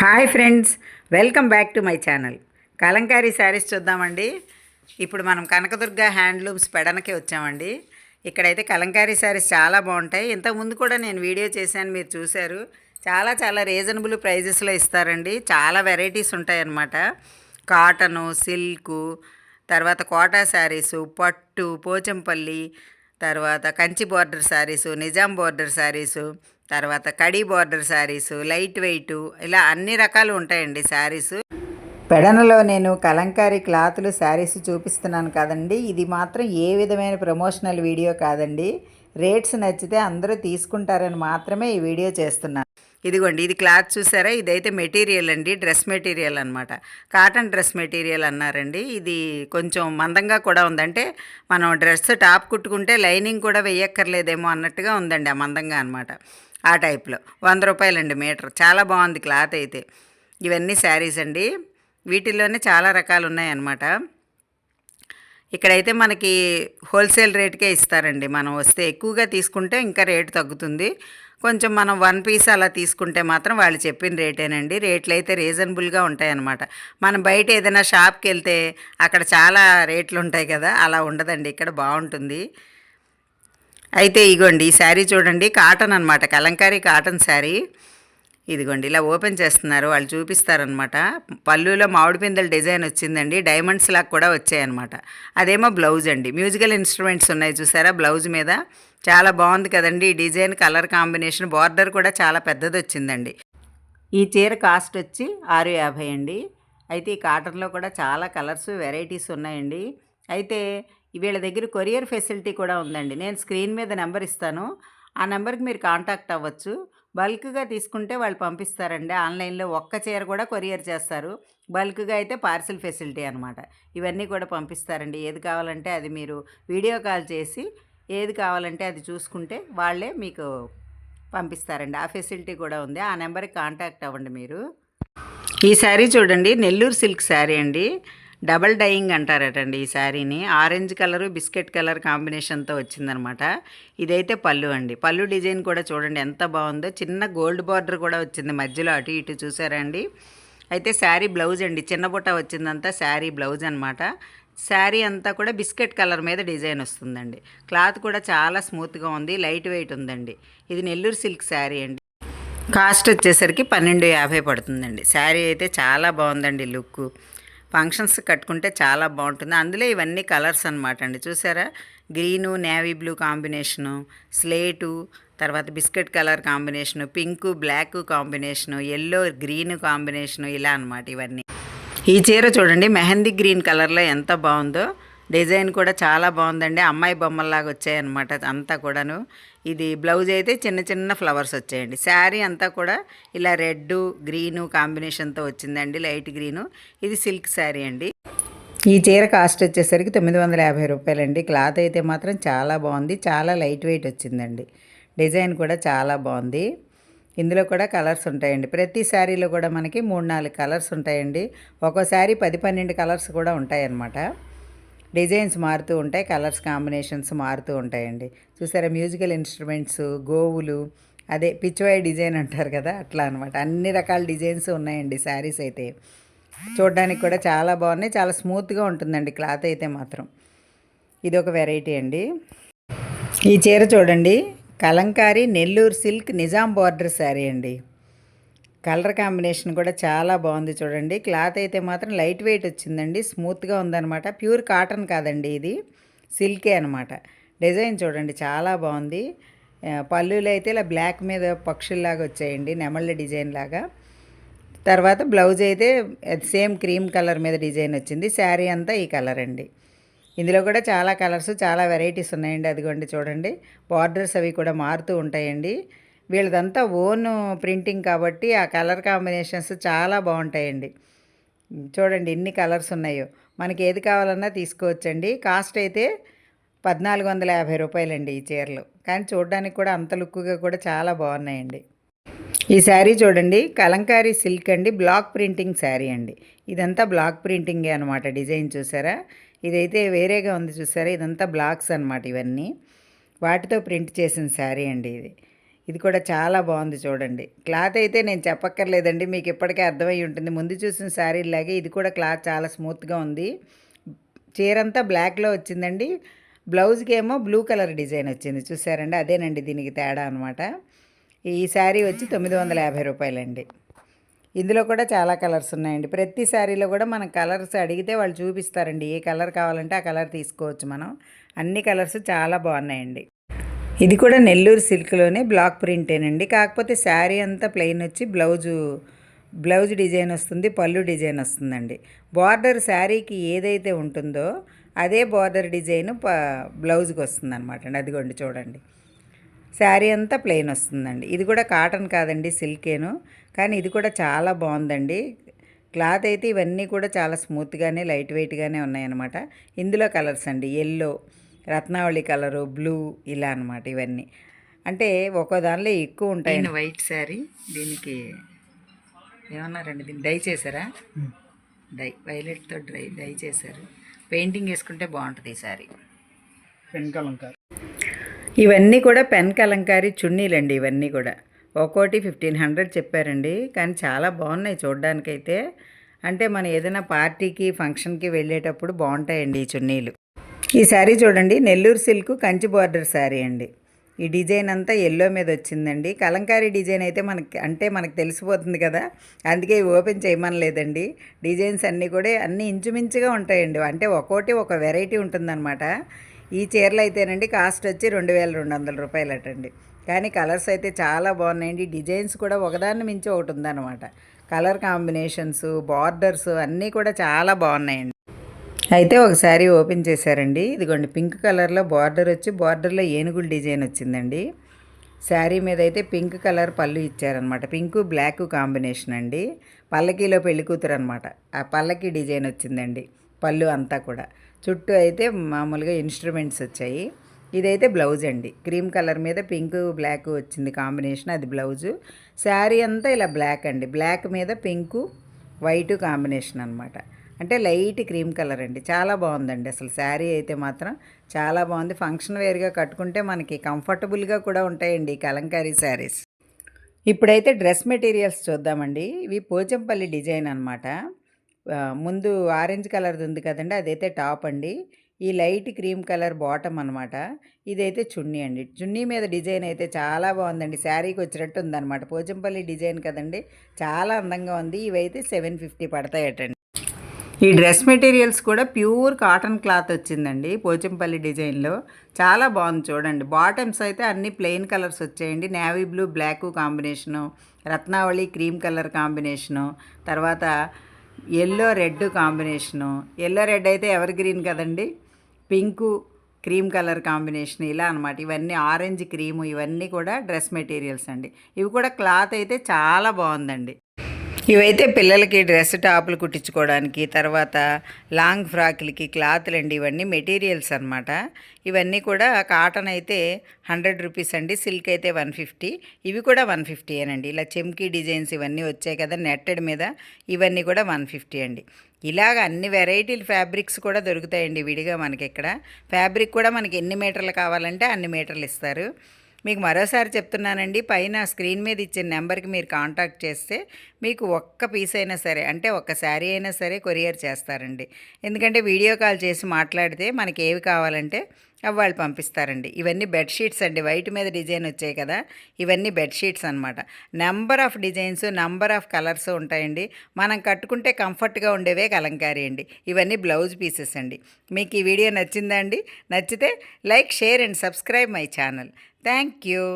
Hi friends welcome back to my channel. Kalamkari saris చూద్దామండి. ఇప్పుడు మనం కనకదుర్గ హ్యాండ్లూమ్స్ పెడనకే వచ్చామండి. ఇక్కడైతే కలంకారీ శారీస్ చాలా బాగుంటాయి. ఇంతకుముందు కూడా నేను వీడియో చేశాను మీరు చూశారు. చాలా చాలా రీజనబుల్ ప్రైజెస్లో ఇస్తారండి. చాలా వెరైటీస్ ఉంటాయన్నమాట. కాటను సిల్కు తర్వాత కోటా శారీసు పట్టు పోచంపల్లి తర్వాత కంచి బార్డర్ శారీసు నిజాం బార్డర్ శారీసు తర్వాత కడీ బార్డర్ శారీసు లైట్ వెయిట్ ఇలా అన్ని రకాలు ఉంటాయండి శారీసు. పెడనలో నేను కలంకారీ క్లాతులు శారీస్ చూపిస్తున్నాను కదండి. ఇది మాత్రం ఏ విధమైన ప్రమోషనల్ వీడియో కాదండి. రేట్స్ నచ్చితే అందరూ తీసుకుంటారని మాత్రమే ఈ వీడియో చేస్తున్నాను ఇదిగోండి ఇది క్లాత్ చూసారా? ఇదైతే మెటీరియల్ అండి డ్రెస్ మెటీరియల్ అనమాట కాటన్ డ్రెస్ మెటీరియల్ అన్నారండి. ఇది కొంచెం మందంగా కూడా ఉందంటే మనం డ్రెస్ టాప్ కుట్టుకుంటే లైనింగ్ కూడా వేయక్కర్లేదేమో అన్నట్టుగా ఉందండి ఆ మందంగా అనమాట ఆ టైప్లో. వంద రూపాయలండి మీటర్. చాలా బాగుంది క్లాత్ అయితే. ఇవన్నీ శారీస్ అండి. వీటిల్లోనే చాలా రకాలు ఉన్నాయన్నమాట ఇక్కడైతే మనకి హోల్సేల్ రేట్కే ఇస్తారండి. మనం వస్తే ఎక్కువగా తీసుకుంటే ఇంకా రేటు తగ్గుతుంది. కొంచెం మనం వన్ పీస్ అలా తీసుకుంటే మాత్రం వాళ్ళు చెప్పిన రేటేనండి. రేట్లు అయితే రీజనబుల్గా ఉంటాయన్నమాట. మనం బయట ఏదైనా షాప్కి వెళ్తే అక్కడ చాలా రేట్లు ఉంటాయి కదా. అలా ఉండదండి. ఇక్కడ బాగుంటుంది. అయితే ఇగోండి ఈ శారీ చూడండి కాటన్ అనమాట కలంకారీ కాటన్ శారీ. ఇదిగోండి ఇలా ఓపెన్ చేస్తున్నారు వాళ్ళు చూపిస్తారనమాట పళ్ళులో మామిడి పిందెల డిజైన్ వచ్చిందండి డైమండ్స్ లాగా కూడా వచ్చాయన్నమాట. అదేమో బ్లౌజ్ అండి మ్యూజికల్ ఇన్స్ట్రుమెంట్స్ ఉన్నాయి చూసారా బ్లౌజ్ మీద. చాలా బాగుంది కదండి ఈ డిజైన్ కలర్ కాంబినేషన్ బార్డర్ కూడా చాలా పెద్దది వచ్చిందండి. ఈ చీర కాస్ట్ వచ్చి ఆరు యాభై అండి. అయితే ఈ కాటన్లో కూడా చాలా కలర్స్ వెరైటీస్ ఉన్నాయండి. అయితే వీళ్ళ దగ్గర కొరియర్ ఫెసిలిటీ కూడా ఉందండి. నేను స్క్రీన్ మీద నెంబర్ ఇస్తాను. ఆ నెంబర్కి మీరు కాంటాక్ట్ అవ్వచ్చు. బల్క్గా తీసుకుంటే వాళ్ళు పంపిస్తారండి. ఆన్లైన్లో ఒక్క చీర కూడా కొరియర్ చేస్తారు. బల్క్గా అయితే పార్సిల్ ఫెసిలిటీ అనమాట ఇవన్నీ కూడా పంపిస్తారండి. ఏది కావాలంటే అది మీరు వీడియో కాల్ చేసి ఏది కావాలంటే అది చూసుకుంటే వాళ్ళే మీకు పంపిస్తారండి. ఆ ఫెసిలిటీ కూడా ఉంది. ఆ నెంబర్కి కాంటాక్ట్ అవ్వండి మీరు. ఈ శారీ చూడండి. నెల్లూరు సిల్క్ శారీ అండి. డబల్ డైయింగ్ అంటారటండి ఈ శారీని. ఆరెంజ్ కలరు బిస్కెట్ కలర్ కాంబినేషన్తో వచ్చిందనమాట. ఇదైతే పళ్ళు అండి. పళ్ళు డిజైన్ కూడా చూడండి ఎంత బాగుందో. చిన్న గోల్డ్ బార్డర్ కూడా వచ్చింది మధ్యలో అటు ఇటు చూసారండి అయితే శారీ బ్లౌజ్ అండి. చిన్న బుట్ట వచ్చిందంతా శారీ బ్లౌజ్ అనమాట. శారీ అంతా కూడా బిస్కెట్ కలర్ మీద డిజైన్ వస్తుందండి. క్లాత్ కూడా చాలా స్మూత్గా ఉంది లైట్ వెయిట్ ఉందండి. ఇది నెల్లూరు సిల్క్ శారీ అండి. కాస్ట్ వచ్చేసరికి పన్నెండు యాభై పడుతుందండి. శారీ అయితే చాలా బాగుందండి లుక్ ఫంక్షన్స్ కట్టుకుంటే చాలా బాగుంటుంది. అందులో ఇవన్నీ కలర్స్ అనమాట అండి. చూసారా? Green navy blue combination slate తర్వాత biscuit colour combination pink black combination yellow green combination ఇలా అనమాట ఇవన్నీ. ఈ చీర చూడండి మెహందీ గ్రీన్ కలర్లో ఎంత బాగుందో. డిజైన్ కూడా చాలా బాగుందండి. అమ్మాయి బొమ్మల్లాగా వచ్చాయన్నమాట అంతా కూడాను. ఇది బ్లౌజ్ అయితే చిన్న చిన్న ఫ్లవర్స్ వచ్చాయండి. శారీ అంతా కూడా ఇలా రెడ్ గ్రీను కాంబినేషన్తో వచ్చిందండి. Light green. ఇది సిల్క్ శారీ అండి. ఈ చీర కాస్ట్ వచ్చేసరికి తొమ్మిది వందల యాభై రూపాయలండి. క్లాత్ అయితే మాత్రం చాలా బాగుంది. చాలా లైట్ వెయిట్ వచ్చిందండి. డిజైన్ కూడా చాలా బాగుంది. ఇందులో కూడా కలర్స్ ఉంటాయండి. ప్రతి శారీలో కూడా మనకి మూడు నాలుగు కలర్స్ ఉంటాయండి. ఒక్కో శారీ పది పన్నెండు కలర్స్ కూడా ఉంటాయన్నమాట. డిజైన్స్ మారుతూ ఉంటాయి కలర్స్ కాంబినేషన్స్ మారుతూ ఉంటాయండి. చూసారా మ్యూజికల్ ఇన్స్ట్రుమెంట్స్ గోవులు అదే పిచ్చివాయి డిజైన్ అంటారు కదా అట్లా అనమాట అన్ని రకాల డిజైన్స్ ఉన్నాయండి శారీస్ అయితే. చూడడానికి కూడా చాలా బాగున్నాయి చాలా స్మూత్గా ఉంటుందండి క్లాత్ అయితే మాత్రం. ఇది ఒక వెరైటీ అండి. ఈ చీర చూడండి కలంకారీ నెల్లూరు సిల్క్ నిజాం బార్డర్ శారీ అండి. కలర్ కాంబినేషన్ కూడా చాలా బాగుంది చూడండి. క్లాత్ అయితే మాత్రం లైట్ వెయిట్ వచ్చిందండి. స్మూత్గా ఉందన్నమాట. ప్యూర్ కాటన్ కాదండి ఇది. సిల్కే అనమాట డిజైన్ చూడండి చాలా బాగుంది. పళ్ళులు అయితే ఇలా బ్లాక్ మీద పక్షుల్లాగా వచ్చాయండి నెమళ్ళ డిజైన్ లాగా. తర్వాత బ్లౌజ్ అయితే సేమ్ క్రీమ్ కలర్ మీద డిజైన్ వచ్చింది. శారీ అంతా ఈ కలర్ అండి. ఇందులో కూడా చాలా కలర్స్ చాలా వెరైటీస్ ఉన్నాయండి. అదిగోండి చూడండి. బార్డర్స్ అవి కూడా మారుతూ ఉంటాయండి. వీళ్ళదంతా ఓన్ ప్రింటింగ్ కాబట్టి ఆ కలర్ కాంబినేషన్స్ చాలా బాగుంటాయండి. చూడండి ఎన్ని కలర్స్ ఉన్నాయో. మనకి ఏది కావాలన్నా తీసుకోవచ్చండి. కాస్ట్ అయితే పద్నాలుగు వందల యాభై రూపాయలండి ఈ చీరలు. కానీ చూడడానికి కూడా అంత లుక్గా కూడా చాలా బాగున్నాయండి. ఈ శారీ చూడండి కలంకారీ సిల్క్ అండి బ్లాక్ ప్రింటింగ్ శారీ అండి. ఇదంతా బ్లాక్ ప్రింటింగే అనమాట డిజైన్ చూసారా? ఇదైతే వేరేగా ఉంది చూసారా? ఇదంతా బ్లాక్స్ అనమాట ఇవన్నీ. వాటితో ప్రింట్ చేసిన శారీ అండి ఇది. ఇది కూడా చాలా బాగుంది చూడండి. క్లాత్ అయితే నేను చెప్పక్కర్లేదండి మీకు ఇప్పటికే అర్థమై ఉంటుంది. ముందు చూసిన శారీలాగే ఇది కూడా క్లాత్ చాలా స్మూత్గా ఉంది. చీరంతా బ్లాక్లో వచ్చిందండి. బ్లౌజ్కి ఏమో బ్లూ కలర్ డిజైన్ వచ్చింది. చూసారండి? అదేనండి దీనికి తేడా అనమాట ఈ శారీ వచ్చి తొమ్మిది వందల యాభై రూపాయలండి. ఇందులో కూడా చాలా కలర్స్ ఉన్నాయండి. ప్రతి శారీలో కూడా మనం కలర్స్ అడిగితే వాళ్ళు చూపిస్తారండి. ఏ కలర్ కావాలంటే ఆ కలర్ తీసుకోవచ్చు మనం. అన్ని కలర్స్ చాలా బాగున్నాయండి. ఇది కూడా నెల్లూరు సిల్క్లోనే బ్లాక్ ప్రింటేనండి. కాకపోతే శారీ అంతా ప్లెయిన్ వచ్చి బ్లౌజు బ్లౌజ్ డిజైన్ వస్తుంది పళ్ళు డిజైన్ వస్తుందండి. బార్డర్ శారీకి ఏదైతే ఉంటుందో అదే బార్డర్ డిజైన్ ప బ్లౌజ్కి వస్తుంది అనమాట అండి అదిగోండి చూడండి. శారీ అంతా ప్లెయిన్ వస్తుందండి. ఇది కూడా కాటన్ కాదండి సిల్కేను. కానీ ఇది కూడా చాలా బాగుందండి. క్లాత్ అయితే ఇవన్నీ కూడా చాలా స్మూత్గానే లైట్ వెయిట్గానే ఉన్నాయన్నమాట. ఇందులో కలర్స్ అండి. ఎల్లో రత్నావళి కలరు బ్లూ ఇలా అనమాట ఇవన్నీ. అంటే ఒక్కో దానిలో ఎక్కువ ఉంటాయి. వైట్ శారీ దీనికి ఏమన్నారండి దీన్ని డై చేశారా? డై వైలెట్తో డ్రై డై చేశారు. పెయింటింగ్ వేసుకుంటే బాగుంటుంది ఈ శారీ. వెనకాలంకారు ఇవన్నీ కూడా పెన్ కలంకారీ చున్నీలండి ఇవన్నీ కూడా. ఒక్కోటి ఫిఫ్టీన్ హండ్రెడ్ చెప్పారండి కానీ చాలా బాగున్నాయి చూడడానికైతే. అంటే మనం ఏదైనా పార్టీకి ఫంక్షన్కి వెళ్ళేటప్పుడు బాగుంటాయండి ఈ చున్నీలు. ఈ శారీ చూడండి నెల్లూరు సిల్క్ కంచి బార్డర్ శారీ అండి. ఈ డిజైన్ అంతా ఎల్లో మీద వచ్చిందండి. కలంకారీ డిజైన్ అయితే మనకి అంటే మనకు తెలిసిపోతుంది కదా. అందుకే ఇవి ఓపెన్ చేయమనలేదండి. డిజైన్స్ అన్నీ కూడా అన్నీ ఇంచుమించుగా ఉంటాయండి. అంటే ఒక్కోటి ఒక వెరైటీ ఉంటుందన్నమాట. ఈ చీరలు అయితేనండి కాస్ట్ వచ్చి రెండు వేల రెండు వందల రూపాయలు అటండి కానీ కలర్స్ అయితే చాలా బాగున్నాయండి. డిజైన్స్ కూడా ఒకదాన్ని మించి ఒకటి ఉందన్నమాట. కలర్ కాంబినేషన్స్ బార్డర్స్ అన్నీ కూడా చాలా బాగున్నాయండి. అయితే ఒకసారి ఓపెన్ చేశారండి. ఇదిగోండి పింక్ కలర్లో బార్డర్ వచ్చి బార్డర్లో ఏనుగుల డిజైన్ వచ్చిందండి. శారీ మీద అయితే పింక్ కలర్ పళ్ళు ఇచ్చారనమాట పింక్ బ్లాక్ కాంబినేషన్ అండి. పల్లకీలో పెళ్ళి కూతురు అనమాట ఆ పల్లకి డిజైన్ వచ్చిందండి పళ్ళు అంతా కూడా. చుట్టూ అయితే మామూలుగా ఇన్స్ట్రుమెంట్స్ వచ్చాయి. ఇదైతే బ్లౌజ్ అండి. క్రీమ్ కలర్ మీద పింక్ బ్లాక్ వచ్చింది కాంబినేషన్. అది బ్లౌజు. శారీ అంతా ఇలా బ్లాక్ అండి. బ్లాక్ మీద పింకు వైట్ కాంబినేషన్ అనమాట అంటే లైట్ క్రీమ్ కలర్ అండి. చాలా బాగుందండి అసలు శారీ అయితే మాత్రం. చాలా బాగుంది. ఫంక్షన్ వేర్గా కట్టుకుంటే మనకి కంఫర్టబుల్గా కూడా ఉంటాయండి ఈ కలంకారీ శారీస్. ఇప్పుడైతే డ్రెస్ మెటీరియల్స్ చూద్దామండి. ఇవి పోచంపల్లి డిజైన్ అనమాట ముందు ఆరెంజ్ కలర్ది ఉంది కదండి అదైతే టాప్ అండి. ఈ లైట్ క్రీమ్ కలర్ బాటమ్ అనమాట ఇదైతే చున్నీ అండి. చున్నీ మీద డిజైన్ అయితే చాలా బాగుందండి. శారీకి వచ్చినట్టు ఉందన్నమాట. పోచంపల్లి డిజైన్ కదండి. చాలా అందంగా ఉంది. ఇవైతే సెవెన్ ఫిఫ్టీ పడతాయటండి. ఈ డ్రెస్ మెటీరియల్స్ కూడా ప్యూర్ కాటన్ క్లాత్ వచ్చిందండి పోచంపల్లి డిజైన్లో. చాలా బాగుంది చూడండి. బాటమ్స్ అయితే అన్ని ప్లెయిన్ కలర్స్ వచ్చాయండి. Navy blue black combination Ratnavali cream colour combination తర్వాత yellow red combination. Yellow red అయితే ఎవర్ గ్రీన్ కదండి? పింకు క్రీమ్ కలర్ కాంబినేషన్ ఇలా అనమాట ఇవన్నీ ఆరెంజ్ క్రీము ఇవన్నీ కూడా డ్రెస్ మెటీరియల్స్ అండి. ఇవి కూడా క్లాత్ అయితే చాలా బాగుందండి. ఇవైతే పిల్లలకి డ్రెస్ టాపులు కుట్టించుకోవడానికి తర్వాత లాంగ్ ఫ్రాక్లకి క్లాత్లు అండి ఇవన్నీ మెటీరియల్స్ అనమాట ఇవన్నీ కూడా కాటన్ అయితే హండ్రెడ్ రూపీస్ అండి సిల్క్ అయితే వన్ ఫిఫ్టీ ఇవి కూడా వన్ ఫిఫ్టీ ఇలా చెమ్కీ డిజైన్స్ ఇవన్నీ వచ్చాయి కదా నెట్టెడ్ మీద ఇవన్నీ కూడా వన్ ఫిఫ్టీ అండి. ఇలాగ అన్ని వెరైటీలు ఫ్యాబ్రిక్స్ కూడా దొరుకుతాయండి విడిగా మనకి ఇక్కడ. ఫ్యాబ్రిక్ కూడా మనకి ఎన్ని మీటర్లు కావాలంటే అన్ని మీటర్లు ఇస్తారు. మీకు మరోసారి చెప్తున్నానండి పైన స్క్రీన్ మీద ఇచ్చిన నెంబర్కి మీరు కాంటాక్ట్ చేస్తే మీకు ఒక్క పీస్ అయినా సరే అంటే ఒక్క శారీ అయినా సరే కొరియర్ చేస్తారండి. ఎందుకంటే వీడియో కాల్ చేసి మాట్లాడితే మనకి ఏవి కావాలంటే అవి వాళ్ళు పంపిస్తారండి. ఇవన్నీ బెడ్షీట్స్ అండి. వైట్ మీద డిజైన్ వచ్చాయి కదా. ఇవన్నీ బెడ్షీట్స్ అనమాట number of designs number of colours ఉంటాయండి. మనం కట్టుకుంటే కంఫర్ట్గా ఉండేవే కలంకారీ అండి. ఇవన్నీ బ్లౌజ్ పీసెస్ అండి. మీకు ఈ వీడియో నచ్చిందా అండి? నచ్చితే like share and subscribe my channel thank you